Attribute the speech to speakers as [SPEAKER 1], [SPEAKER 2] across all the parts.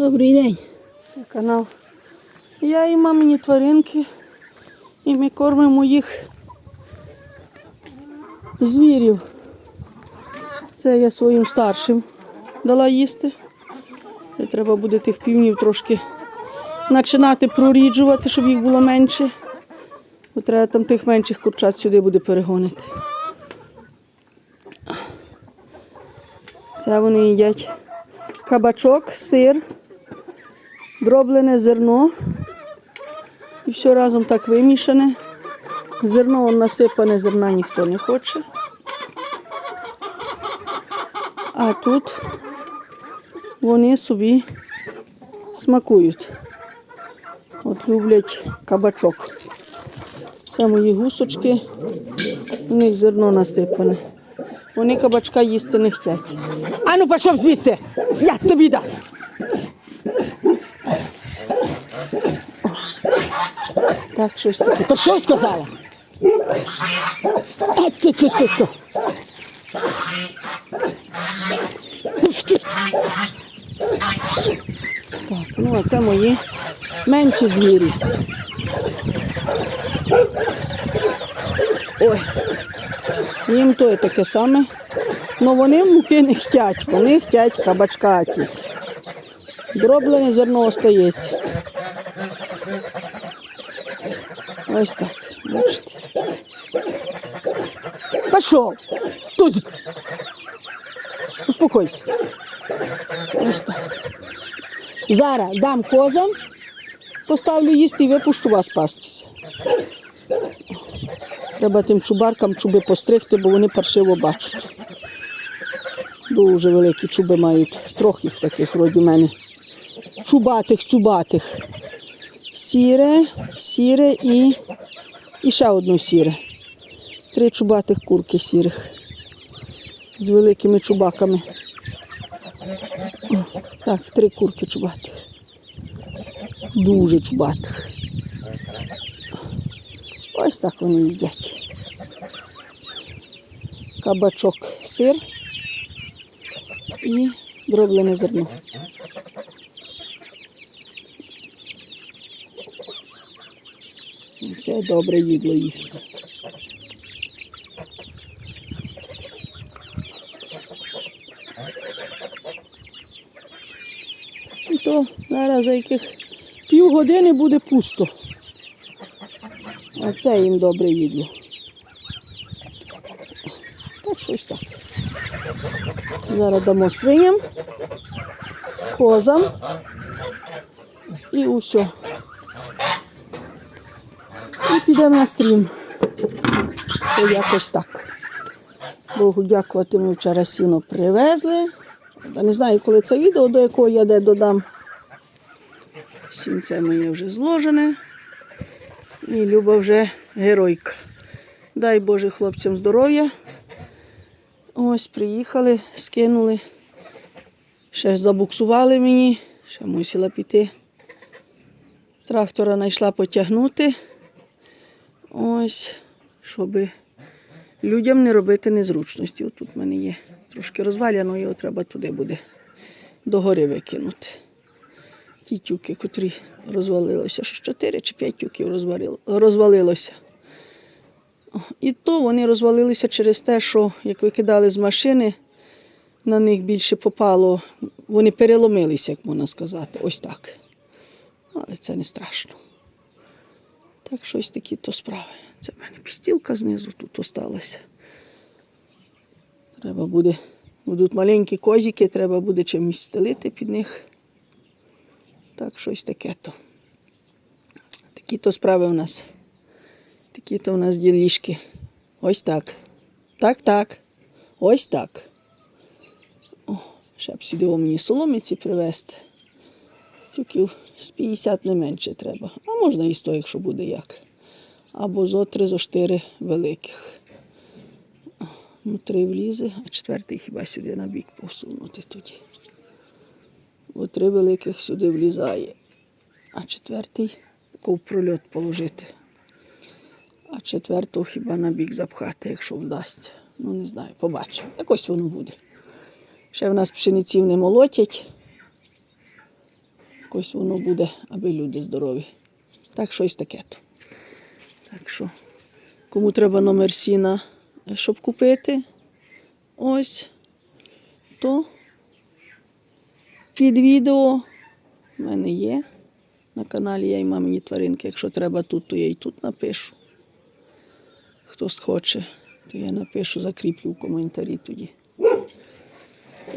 [SPEAKER 1] Добрий день. Це канал. Я і мамині тваринки. І ми кормимо їх звірів. Це я своїм старшим дала їсти. І треба буде тих півнів трошки починати проріджувати, щоб їх було менше. Бо треба там тих менших курчат сюди буде перегонити. Це вони їдять кабачок, сир, дроблене зерно. І все разом так вимішане. Зерно он насипане, зерна ніхто не хоче. А тут вони собі смакують. От люблять кабачок. Це мої гусочки, у них зерно насипане. Вони кабачка їсти не хочуть. Ану, пішов звідси! Я тобі дам! Так, щось таке. Пішов, сказала? А, ти, ти, ти, ти. Так, ну а це мої менші звірі. Ой, їм то є таке саме. Ну вони муки не хочуть, вони хочуть кабачка тільки. Дроблене зерно остається. Ось так. Бачите. Пішов. Тузик. Успокойся. Ось так. Зараз дам козам, поставлю їсти і випущу вас пастися. Треба тим чубаркам чуби постригти, бо вони паршиво бачать. Дуже великі чуби мають, трохи таких вроді мене. Чубатих, чубатих. Сіре, сіре і, і ще одну сіре. Три чубатих курки сірих. З великими чубаками. О, Так, три курки чубатих. Дуже чубатих. Ось так вони їдять. Кабачок, сир і дроблене зерно. І Це добре їдло їхнє. І то зараз за яких півгодини буде пусто. А це їм добре їдло. Так щось так. Зараз дамо свиням, козам і усе. І підемо на стрім. Що якось так. Богу дякувати, ми вчора сіно привезли. Та не знаю, коли це відео, до якого я де додам. Сінце моє вже зложене. І Люба вже геройка. Дай Боже хлопцям здоров'я. Ось приїхали, скинули. Ще забуксували мені, ще мусила піти. Трактора знайшла потягнути. Ось, щоб людям не робити незручності. От тут в мене є трошки розваляно, його треба туди буде догори викинути. Ті тюки, котрі розвалилося, що 4 чи 5 тюків розвалилося. І то вони розвалилися через те, що як викидали з машини, на них більше попало, вони переломилися, як можна сказати, ось так. Але це не страшно. Так щось такі то справи. Це в мене пістілка знизу тут осталася. Треба буде, будуть маленькі козики, треба буде чимось стелити під них. Так, щось таке то. Такі то справи у нас. Такі то у нас ділішки. Ось так. Так, так. Ось так. О, ще б сюди мені соломиці привезти. Тюків з 50 не менше треба. А можна і 100, якщо буде як. Або зо три, зо чотири великих. Ну, три влізе, а четвертий хіба сюди на бік посунути тоді. Бо три великих сюди влізає, а четвертий в прольот положити. А четвертого хіба на бік запхати, якщо вдасться. Ну, не знаю, побачимо. Якось воно буде. Ще в нас пшениців не молотять. Якось воно буде, аби люди здорові. Так, щось таке. Так що, кому треба номер сіна, е, щоб купити, ось, то під відео в мене є. На каналі я і мамині тваринки. Якщо треба тут, то я і тут напишу. Хто схоче, то я напишу, закріплю в коментарі тоді.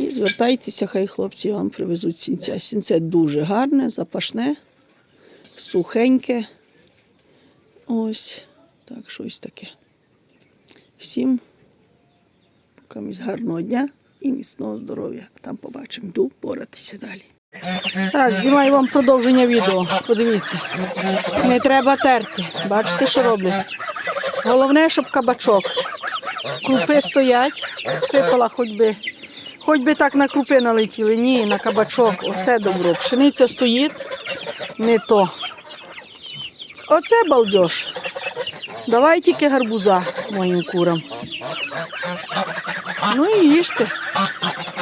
[SPEAKER 1] І звертайтеся, хай хлопці вам привезуть сінця. Сінце дуже гарне, запашне, сухеньке. Ось, так, щось таке. Всім покамість гарного дня і міцного здоров'я. Там побачимо. Йду боратися далі. Так, знімаю вам продовження відео. Подивіться. Не треба терти. Бачите, що роблять? Головне, щоб кабачок. Крупи стоять, сипала хоч би. Хоч би так на крупи налетіли. Ні, на кабачок. Оце добро. Пшениця стоїть, не то. Оце балдеж. Давай тільки гарбуза моїм курам. Ну і їжте.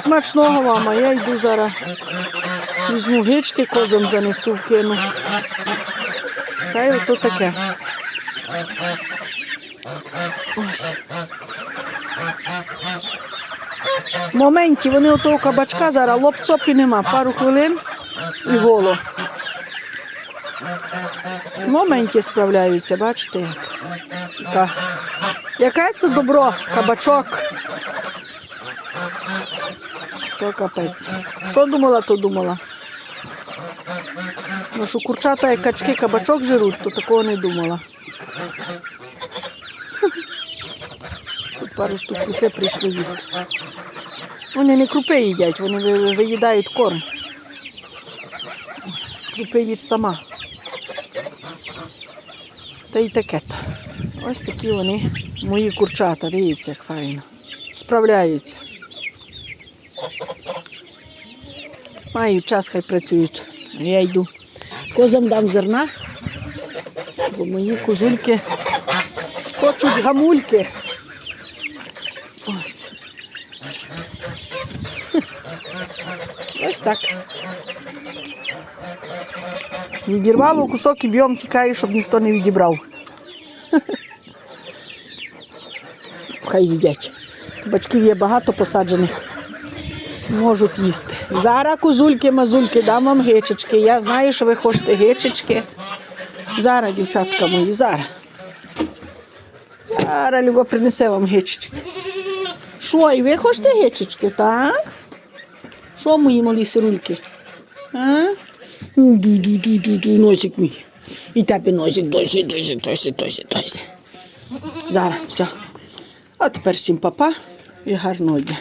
[SPEAKER 1] Смачного вам, а я йду зараз. Візьму гички, козам занесу, кину. Та й ото таке. Ось. Моменті вони отого кабачка зараз лоп-цоп і нема. Пару хвилин і голо. В моменті справляються, бачите як. Яке це добро, кабачок. То капець. Що думала, то думала. Ну, що курчата як качки кабачок жируть, то такого не думала. Тут пару штук прийшли їсти. Вони не крупи їдять, вони ви- ви- виїдають корм. Крупи їж сама. Та й таке то. Ось такі вони, мої курчата, дивіться, як файно. Справляються. Мають час, хай працюють. Я йду. Козам дам зерна, бо мої козульки хочуть гамульки. Ось. Так. Відірвало кусок і б'єм тікаю, щоб ніхто не відібрав. Хай їдять. Кабачків є багато посаджених. Можуть їсти. Зараз козульки, мазульки, дам вам гичечки. Я знаю, що ви хочете гичечки. Зараз, дівчатка мої, зараз. Зараз Люба принесе вам гичечки. Що, і ви хочете гечечки, так? Що мої малі сирульки? А? Ну, носик мій. І тебе носик, досі, досі, досі, досі, досі. Зараз, все. А тепер всім папа і гарного дня.